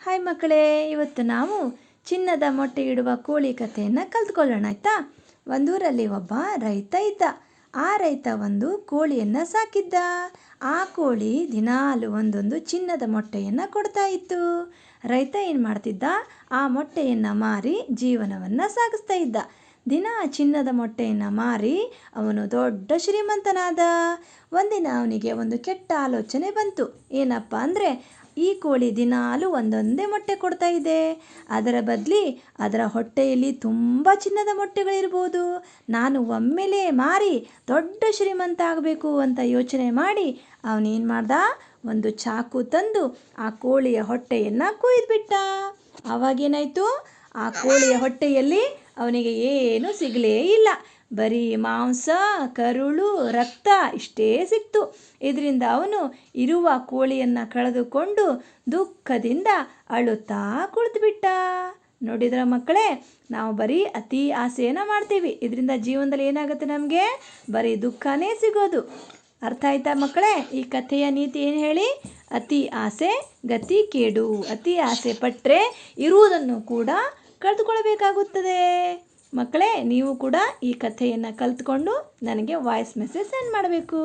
Hi ಮಕ್ಕಳೇ. ಇವತ್ತು ನಾವು ಚಿನ್ನದ ಮೊಟ್ಟೆ ಇಡುವ ಕೋಳಿ ಕಥೆಯನ್ನು ಕಲ್ತ್ಕೊಳ್ಳೋಣ, ಆಯ್ತಾ? ಒಂದೂರಲ್ಲಿ ಒಬ್ಬ ರೈತ ಇದ್ದ. ಆ ರೈತ ಒಂದು ಕೋಳಿಯನ್ನು ಸಾಕಿದ್ದ. ಆ ಕೋಳಿ ದಿನಾಲು ಒಂದೊಂದು ಚಿನ್ನದ ಮೊಟ್ಟೆಯನ್ನು ಕೊಡ್ತಾ ಇತ್ತು. ರೈತ ಏನು ಮಾಡ್ತಿದ್ದ? ಆ ಮೊಟ್ಟೆಯನ್ನು ಮಾರಿ ಜೀವನವನ್ನು ಸಾಗಿಸ್ತಾ ಇದ್ದ. ದಿನ ಚಿನ್ನದ ಮೊಟ್ಟೆಯನ್ನು ಮಾರಿ ಅವನು ದೊಡ್ಡ ಶ್ರೀಮಂತನಾದ. ಒಂದಿನ ಅವನಿಗೆ ಒಂದು ಕೆಟ್ಟ ಆಲೋಚನೆ ಬಂತು. ಏನಪ್ಪ ಅಂದರೆ, ಈ ಕೋಳಿ ದಿನಾಲು ಒಂದೊಂದೇ ಮೊಟ್ಟೆ ಕೊಡ್ತಾ ಇದೆ. ಅದರ ಬದಲಿ ಅದರ ಹೊಟ್ಟೆಯಲ್ಲಿ ತುಂಬ ಚಿನ್ನದ ಮೊಟ್ಟೆಗಳಿರ್ಬೋದು. ನಾನು ಒಮ್ಮೆಲೇ ಮಾರಿ ದೊಡ್ಡ ಶ್ರೀಮಂತ ಆಗಬೇಕು ಅಂತ ಯೋಚನೆ ಮಾಡಿ ಅವನೇನು ಮಾಡ್ದ? ಒಂದು ಚಾಕು ತಂದು ಆ ಕೋಳಿಯ ಹೊಟ್ಟೆಯನ್ನು ಕೊಯ್ದುಬಿಟ್ಟ. ಆವಾಗೇನಾಯಿತು ಆ ಕೋಳಿಯ ಹೊಟ್ಟೆಯಲ್ಲಿ ಅವನಿಗೆ ಏನೂ ಸಿಗಲೇ ಇಲ್ಲ. ಬರೀ ಮಾಂಸ, ಕರುಳು, ರಕ್ತ ಇಷ್ಟೇ ಸಿಕ್ತು. ಇದರಿಂದ ಅವನು ಇರುವ ಕೋಳಿಯನ್ನು ಕಳೆದುಕೊಂಡು ದುಃಖದಿಂದ ಅಳುತ್ತಾ ಕುಳಿತುಬಿಟ್ಟ. ನೋಡಿದ್ರ ಮಕ್ಕಳೇ, ನಾವು ಬರೀ ಅತಿ ಆಸೆಯನ್ನು ಮಾಡ್ತೀವಿ. ಇದರಿಂದ ಜೀವನದಲ್ಲಿ ಏನಾಗುತ್ತೆ ನಮಗೆ? ಬರೀ ದುಃಖನೇ ಸಿಗೋದು. ಅರ್ಥ ಆಯ್ತಾ ಮಕ್ಕಳೇ? ಈ ಕಥೆಯ ನೀತಿ ಏನು ಹೇಳಿ? ಅತಿ ಆಸೆ ಗತಿ ಕೇಡು. ಅತಿ ಆಸೆ ಪಟ್ಟರೆ ಇರುವುದನ್ನು ಕೂಡ ಕಳೆದುಕೊಳ್ಳಬೇಕಾಗುತ್ತದೆ. ಮಕ್ಕಳೇ ನೀವು ಕೂಡ ಈ ಕಥೆಯನ್ನು ಕಲ್ತ್ಕೊಂಡು ನನಗೆ ವಾಯ್ಸ್ ಮೆಸೇಜ್ ಸೆಂಡ್ ಮಾಡಬೇಕು.